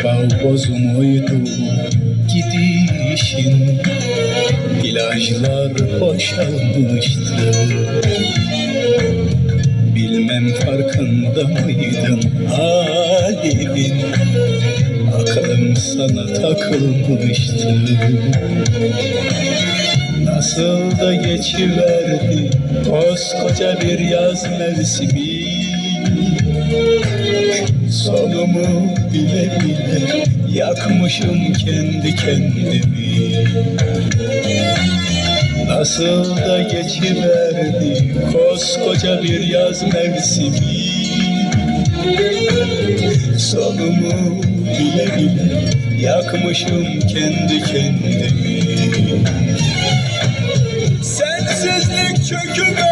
Acaba bozu muydu gidişin İlaçlar boşalmıştı. Bilmem farkında mıydın halimin Aklım sana takılmıştı. Nasıl da geçiverdi koskoca bir yaz mevsimi Sonumu bile bile yakmışım kendi kendimi. Nasıl da geçiverdi koskoca bir yaz mevsimi. Sonumu bile bile yakmışım kendi kendimi. Sensizlik çöküver